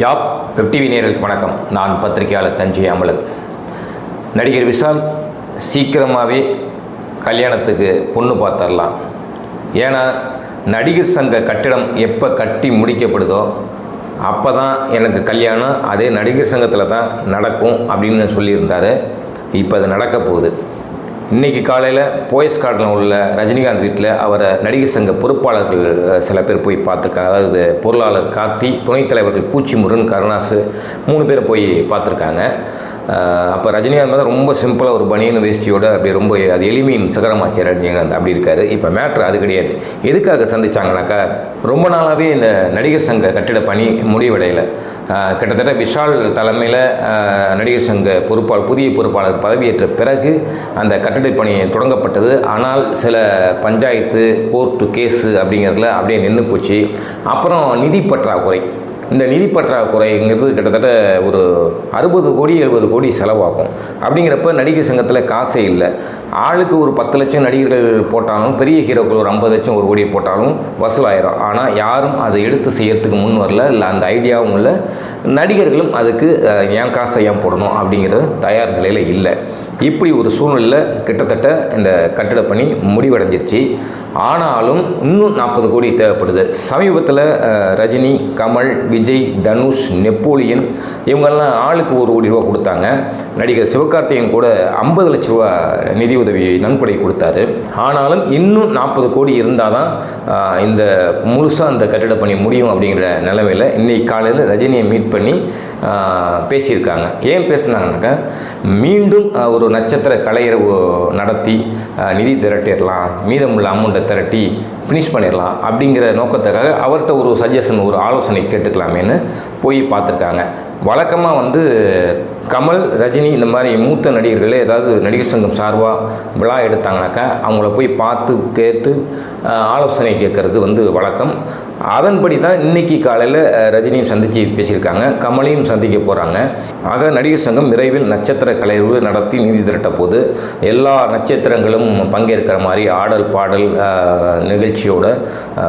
யாப் TV நேயர்களுக்கு வணக்கம். நான் பத்திரிகையாளர் தஞ்சை அமலன். நடிகர் விஷால் சீக்கிரமாகவே கல்யாணத்துக்கு பொண்ணு பார்த்துடலாம். ஏன்னா நடிகர் சங்க கட்டிடம் எப்போ கட்டி முடிக்கப்படுதோ அப்போ தான் எனக்கு கல்யாணம் அதே நடிகர் சங்கத்தில் தான் நடக்கும் அப்படின்னு சொல்லியிருந்தார். இப்போ அது நடக்க போகுது. இன்றைக்கி காலையில் போயஸ் கார்டில் உள்ள ரஜினிகாந்த் வீட்டில் அவரை நடிகர் சங்க பொறுப்பாளர்கள் சில பேர் போய் பார்த்துருக்காங்க. அதாவது பொருளாளர் கார்த்தி துணைத் தலைவர்கள் பூச்சி முருகன் கருணாசு மூணு பேர் போய் பார்த்துருக்காங்க. அப்போ ரஜினிகாந்த் வந்து ரொம்ப சிம்பிளாக ஒரு பனியன் வேஷ்டியோட அப்படி ரொம்ப அது எளிமையின் சிகரமாச்சு ரஜினிகாந்த் அப்படி இருக்காரு. இப்போ மேட்ரு அது கிடையாது. எதுக்காக சந்திச்சாங்கனாக்கா ரொம்ப நாளாகவே இந்த நடிகர் சங்க கட்டிட பணி முடிவடையலை. கிட்டத்தட்ட விஷால் தலைமையில் நடிகர் சங்க பொறுப்பாளர் புதிய பொறுப்பாளர் பதவியேற்ற பிறகு அந்த கட்டட பணி தொடங்கப்பட்டது. ஆனால் சில பஞ்சாயத்து கோர்ட்டு கேஸு அப்படிங்கிறதுல அப்படியே நின்று போச்சு. அப்புறம் நிதி பற்றாக்குறை. இந்த நிதி பற்றாக்குறைங்கிறது கிட்டத்தட்ட ஒரு அறுபது கோடி எழுபது கோடி செலவாகும். அப்படிங்கிறப்ப நடிகர் சங்கத்தில் காசே இல்லை. ஆளுக்கு ஒரு பத்து லட்சம் நடிகர்கள் போட்டாலும் பெரிய ஹீரோக்கள் ஒரு ஐம்பது லட்சம் ஒரு கோடி போட்டாலும் வசூலாயிரும். ஆனால் யாரும் அதை எடுத்து செய்யறதுக்கு முன் வரல இல்லை அந்த ஐடியாவும் இல்லை. நடிகர்களும் அதுக்கு ஏன் காசை ஏன் போடணும் அப்படிங்கிறது தயார் நிலையில் இல்லை. இப்படி ஒரு சூழ்நிலையில் கிட்டத்தட்ட இந்த கட்டிட பணி முடிவடைஞ்சிருச்சு. ஆனாலும் இன்னும் நாற்பது கோடி தேவைப்படுது. சமீபத்தில் ரஜினி கமல் விஜய் தனுஷ் நெப்போலியன் இவங்கெல்லாம் ஆளுக்கு ஒரு கோடி ரூபா கொடுத்தாங்க. நடிகர் சிவகார்த்திகேயன் கூட ஐம்பது லட்ச ரூபா நிதி உதவி நன்கொடை கொடுத்தாரு. ஆனாலும் இன்னும் நாற்பது கோடி இருந்தால் தான் இந்த முழுசாக அந்த கட்டிட பணி முடியும் அப்படிங்கிற நிலைமையில் இன்றைக்கி காலையில் ரஜினியை மீட் பண்ணி பேசியிருக்காங்க. ஏன் பேசுனாங்கனாக்கா மீண்டும் ஒரு நட்சத்திர கலையரவு நடத்தி நிதி திரட்டிடலாம் மீதமுள்ள அமௌண்ட்டை திரட்டி ஃபினிஷ் பண்ணிடலாம் அப்படிங்கிற நோக்கத்துக்காக அவர்கிட்ட ஒரு சஜஷன் ஒரு ஆலோசனை கேட்டுக்கலாமேன்னு போய் பார்த்துருக்காங்க. வழக்கமாக வந்து கமல் ரஜினி இந்த மாதிரி மூத்த நடிகர்களே ஏதாவது நடிகர் சங்கம் சார்பாக விழா எடுத்தாங்கனாக்கா அவங்கள போய் பார்த்து கேட்டு ஆலோசனை கேட்கறது வந்து வழக்கம். அதன்படி தான் இன்னைக்கு காலையில் ரஜினியும் சந்தித்து பேசியிருக்காங்க கமலையும் சந்திக்க போகிறாங்க ஆக நடிகர் சங்கம் விரைவில் நட்சத்திர கலைவு நடத்தி நிதி திரட்ட போது எல்லா நட்சத்திரங்களும் பங்கேற்கிற மாதிரி ஆடல் பாடல் நிகழ்ச்சியோட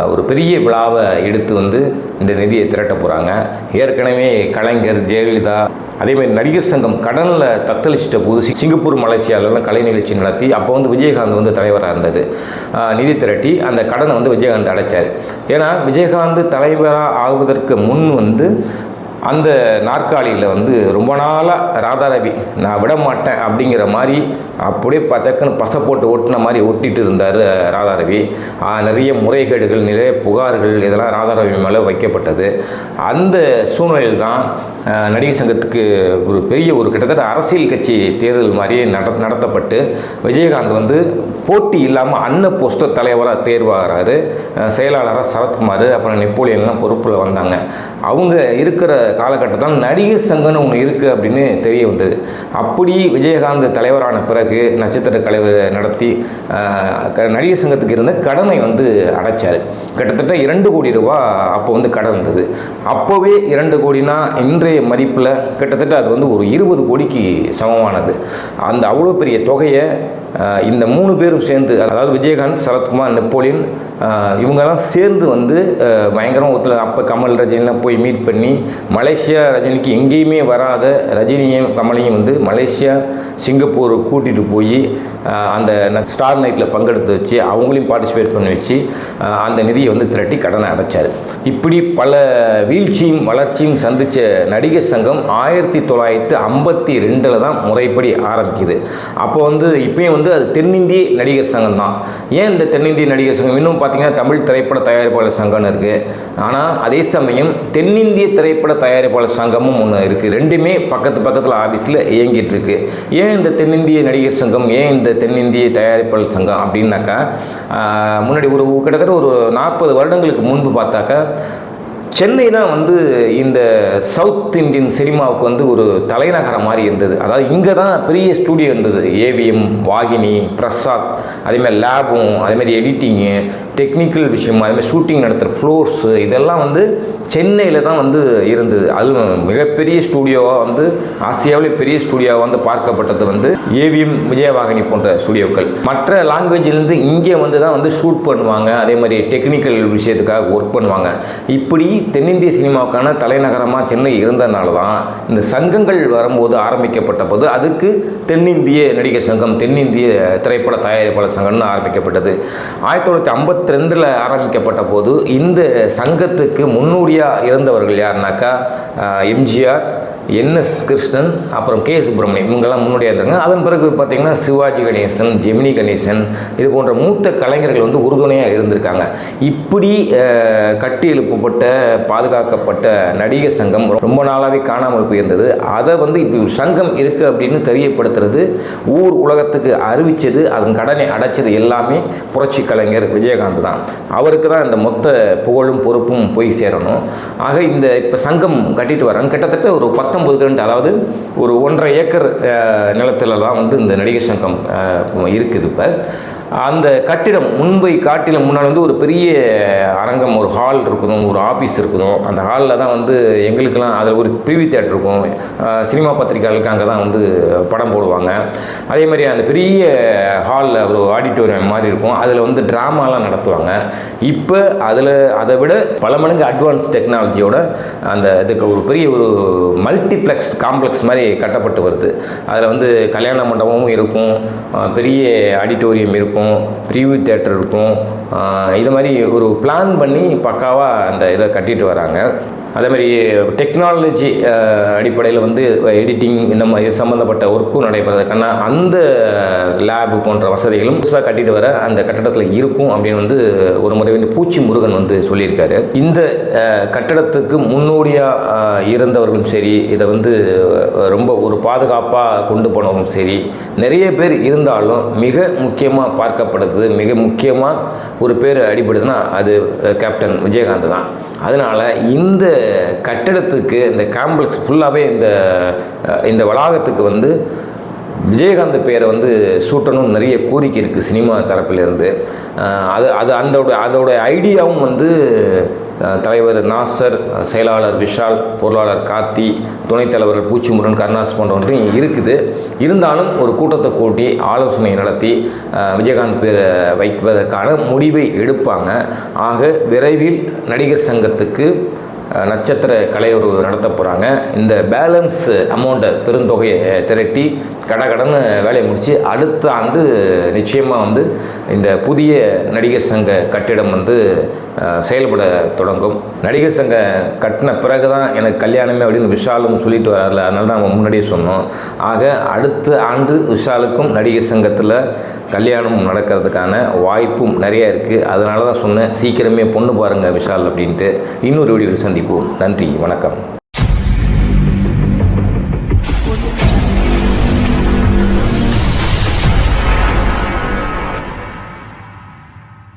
ஒரு பெரிய விழாவை எடுத்து வந்து இந்த நிதியை திரட்ட போகிறாங்க ஏற்கனவே கலைஞர் ஜெயலலிதா அதேமாதிரி நடிகர் சங்கம் கடனில் தத்தளிச்சிட்ட போது சிங்கப்பூர் மலேசியாவிலலாம் கலை நிகழ்ச்சி நடத்தி அப்போ வந்து விஜயகாந்த் வந்து தலைவராக இருந்தது. நிதி திரட்டி அந்த கடனை வந்து விஜயகாந்த் அடைச்சார். ஏன்னா விஜயகாந்த் தலைவராக ஆகுவதற்கு முன் வந்து அந்த நாற்காலியில் வந்து ரொம்ப நாளாக ராதாரவி நான் விட மாட்டேன் அப்படிங்கிற மாதிரி அப்படியே பச்சக்குன்னு பசை போட்டு ஒட்டின மாதிரி ஒட்டிட்டு இருந்தார் ராதாரவி நிறைய முறைகேடுகள் நிறைய புகார்கள் இதெல்லாம் ராதாரவி மேலே வைக்கப்பட்டது. அந்த சூழ்நிலையில் தான் நடிகர் சங்கத்துக்கு ஒரு பெரிய ஒரு கிட்டத்தட்ட அரசியல் கட்சி தேர்தல் மாதிரி நட நடத்தப்பட்டு விஜயகாந்த் வந்து போட்டி இல்லாமல் அன்ன போஸ்டர் தலைவராக தேர்வாகிறாரு. செயலாளராக சரத்குமார் அப்புறம் நெப்போலியன்லாம் பொறுப்பில் வந்தாங்க. அவங்க இருக்கிற காலகட்டத்தில் நடிகர் சங்கம்னு ஒன்று இருக்குது அப்படின்னு தெரிய வந்தது. அப்படி விஜயகாந்த் தலைவரான பிறகு நட்சத்திர கலைவர் நடத்தி க- நடிகர் சங்கத்துக்கு இருந்த கடனை வந்து அடைச்சார். கிட்டத்தட்ட இரண்டு கோடி ரூபா அப்போ வந்து கடன் இருந்தது. அப்போவே இரண்டு கோடினா இன்றைய மதிப்பில் கிட்டத்தட்ட அது வந்து ஒரு இருபது கோடிக்கு சமமானது. அந்த அவ்வளோ பெரிய தொகையை இந்த மூணு பேரும் சேர்ந்து அதாவது விஜயகாந்த் சரத்குமார் நெப்போலியன் இவங்கெல்லாம் சேர்ந்து வந்து அஹ், பயங்கரம் ஒத்துல அப்போ கமல் ரஜினிலாம் போய் மீட் பண்ணி மலேசியா ரஜினிக்கு எங்கேயுமே வராத ரஜினியும் கமலையும் வந்து மலேசியா சிங்கப்பூர் கூட்டிகிட்டு போய் அந்த ந- ஸ்டார் நைட்டில் பங்கெடுத்து வச்சு அவங்களையும் பார்ட்டிசிபேட் பண்ணி வச்சு அந்த நிதியை வந்து திரட்டி கடனை அடைச்சார். இப்படி பல வீழ்ச்சியும் வளர்ச்சியும் சந்தித்த நடிகர் சங்கம் ஆயிரத்தி தொள்ளாயிரத்தி ஐம்பத்தி ரெண்டில் தான் முறைப்படி ஆரம்பிக்குது. அப்போ வந்து இப்பயும் வந்து அது தென்னிந்திய நடிகர் சங்கம் தான். ஏன் இந்த தென்னிந்திய நடிகர் சங்கம்? இன்னும் பார்த்தீங்கன்னா தமிழ் திரைப்பட தயாரிப்பாளர் சங்கம்னு இருக்குது ஆனால் அதே சமயம் தென்னிந்திய திரைப்பட தயாரிப்பாளர் சங்கமும் ஒன்று இருக்குது ரெண்டுமே பக்கத்து பக்கத்தில் ஆஃபீஸில் இயங்கிட்டு இருக்கு ஏன் இந்த தென்னிந்திய நடிகர் சங்கம் ஏன் இந்த தென்னிந்திய தயாரிப்பாளர் சங்கம் அப்படின்னாக்கா முன்னாடி ஒரு கிட்டத்தட்ட ஒரு நாற்பது வருடங்களுக்கு முன்பு பார்த்தாக்கா சென்னை தான் வந்து இந்த சவுத் இந்தியன் சினிமாவுக்கு வந்து ஒரு தலைநகரம் மாதிரி இருந்தது. அதாவது இங்கே தான் பெரிய ஸ்டூடியோ இருந்தது. ஏவிஎம் வாகினி பிரசாத் அதேமாதிரி லேபும் அதேமாதிரி எடிட்டிங்கு டெக்னிக்கல் விஷயம் அதேமாதிரி ஷூட்டிங் நடத்துகிற ஃப்ளோர்ஸு இதெல்லாம் வந்து சென்னையில் தான் வந்து இருந்தது. அதுவும் மிகப்பெரிய ஸ்டூடியோவாக வந்து ஆசியாவிலே பெரிய ஸ்டூடியோவாக வந்து பார்க்கப்பட்டது வந்து ஏவிஎம் விஜயவாகினி போன்ற ஸ்டூடியோக்கள் மற்ற லாங்குவேஜிலேருந்து இங்கே வந்து தான் வந்து ஷூட் பண்ணுவாங்க. அதே மாதிரி டெக்னிக்கல் விஷயத்துக்காக ஒர்க் பண்ணுவாங்க. இப்படி தென்னிந்திய சினிமாவுக்கான தலைநகரமாக சென்னை இருந்தனால தான் இந்த சங்கங்கள் வரும்போது ஆரம்பிக்கப்பட்ட போது அதுக்கு தென்னிந்திய நடிகர் சங்கம் தென்னிந்திய திரைப்பட தயாரிப்பாளர் சங்கம்னு ஆரம்பிக்கப்பட்டது. ஆயிரத்தி தொள்ளாயிரத்தி ஐம்பத்தி ரெண்டில் ஆரம்பிக்கப்பட்ட போது இந்த சங்கத்துக்கு முன்னோடியாக இருந்தவர்கள் யாருனாக்கா எம்ஜிஆர் என் என்எஸ் கிருஷ்ணன் அப்புறம் கே சுப்பிரமணியம். இவங்கெல்லாம் முன்னோடியாக இருந்தாங்க. அதன் பிறகு பார்த்திங்கன்னா சிவாஜி கணேசன் ஜெமினி கணேசன் இது போன்ற மூத்த கலைஞர்கள் வந்து உறுதுணையாக இருந்திருக்காங்க. இப்படி கட்டி எழுப்பப்பட்ட பாதுகாக்கப்பட்ட நடிகர் சங்கம் ரொம்ப நாளாகவே காணாமல் போயிருந்தது. அதை வந்து இப்படி ஒரு சங்கம் இருக்குது அப்படின்னு தெரியப்படுத்துறது ஊர் உலகத்துக்கு அறிவித்தது அதன் கடனை அடைச்சது எல்லாமே புரட்சி கலைஞர் விஜயகாந்த் தான். அவருக்கு தான் இந்த மொத்த புகழும் பொறுப்பும் போய் சேரணும். ஆக இந்த இப்போ சங்கம் கட்டிட்டு வராங்க. கிட்டத்தட்ட ஒரு பத்து பத்தொம்பது கிரண்ட் அதாவது ஒரு ஒன்றரை ஏக்கர் நிலத்தில் தான் வந்து இந்த நடிகர் சங்கம் இருக்குது இப்போ அந்த கட்டிடம் முன்பை காட்டிலும் முன்னால் வந்து ஒரு பெரிய அரங்கம் ஒரு ஹால் இருக்கணும் ஒரு ஆஃபீஸ் இருக்கணும் அந்த ஹாலில் தான் வந்து எங்களுக்கெல்லாம் அதில் ஒரு பிரிவி தேட்டர் இருக்கும். சினிமா பத்திரிகைகளுக்கு அங்கே தான் வந்து படம் போடுவாங்க. அதே மாதிரி அந்த பெரிய ஹாலில் ஒரு ஆடிட்டோரியம் மாதிரி இருக்கும். அதில் வந்து ட்ராமாலாம் நடத்துவாங்க. இப்போ அதில் அதை விட பல மடங்கு அட்வான்ஸ் டெக்னாலஜியோட அந்த இதுக்கு ஒரு பெரிய ஒரு மல்டிப்ளெக்ஸ் காம்ப்ளெக்ஸ் மாதிரி கட்டப்பட்டு வருது. அதில் வந்து கல்யாண மண்டபமும் இருக்கும். பெரிய ஆடிட்டோரியம் இருக்கும். இருக்கும். ப்ரீவியூ தேட்டர் இருக்கும். இது மாதிரி ஒரு பிளான் பண்ணி பக்காவாக அந்த இதை கட்டிட்டு வராங்க. அதே மாதிரி டெக்னாலஜி அடிப்படையில் வந்து எடிட்டிங் இந்த மாதிரி சம்மந்தப்பட்ட ஒர்க்கும் நடைபெறதுக்கான அந்த லேபு போன்ற வசதிகளும் புதுசாக கட்டிட்டு வர அந்த கட்டடத்தில் இருக்கும் அப்படின்னு வந்து ஒரு முறை வந்து பூச்சி முருகன் வந்து சொல்லியிருக்காரு. இந்த கட்டடத்துக்கு முன்னோடியாக இருந்தவர்களும் சரி இதை வந்து ரொம்ப ஒரு பாதுகாப்பாக கொண்டு போனவங்களும் சரி நிறைய பேர் இருந்தாலும் மிக முக்கியமாக பார்க்கப்படுது மிக முக்கியமாக ஒரு பேர் அடிபடுதுன்னா அது கேப்டன் விஜயகாந்த் தான். அதனால் இந்த கட்டடத்துக்கு இந்த காம்ப்ளெக்ஸ் ஃபுல்லாகவே இந்த இந்த வளாகத்துக்கு வந்து விஜயகாந்த் பேரை வந்து சூட்டணும்னு நிறைய கோரிக்கை இருக்குது சினிமா தரப்பிலிருந்து. அது அது அதோட அதோட ஐடியாவும் வந்து தலைவர் நாசர் செயலாளர் விஷால் பொருளாளர் கார்த்தி துணைத் தலைவர்கள் பூச்சிமுருகன் கருணாஸ் போன்றவன்றையும் இருக்குது. இருந்தாலும் ஒரு கூட்டத்தை கூட்டி ஆலோசனை நடத்தி விஜயகாந்த் பேரை வைப்பதற்கான முடிவை எடுப்பாங்க. ஆக விரைவில் நடிகர் சங்கத்துக்கு நட்சத்திர கலையுறவு நடத்த போகிறாங்க இந்த பேலன்ஸ் அமௌண்ட்டை பெருந்தொகையை திரட்டி கடகடன்னு வேலையை முடித்து அடுத்த ஆண்டு நிச்சயமாக வந்து இந்த புதிய நடிகர் சங்க கட்டிடம் வந்து செயல்பட தொடங்கும். நடிகர் சங்க கட்டின பிறகு தான் எனக்கு கல்யாணமே அப்படின்னு விஷாலும் சொல்லிட்டு வரல அதனால தான் நம்ம முன்னாடியே சொன்னோம். ஆக அடுத்த ஆண்டு விஷாலுக்கும் நடிகர் சங்கத்தில் கல்யாணம் நடக்கிறதுக்கான வாய்ப்பும் நிறைய இருக்குது அதனால தான் சொன்னேன் சீக்கிரமே பொண்ணு பாருங்கள் விஷால் அப்படின்ட்டு. இன்னொரு வீடியோவில் சந்திப்போம். நன்றி வணக்கம்.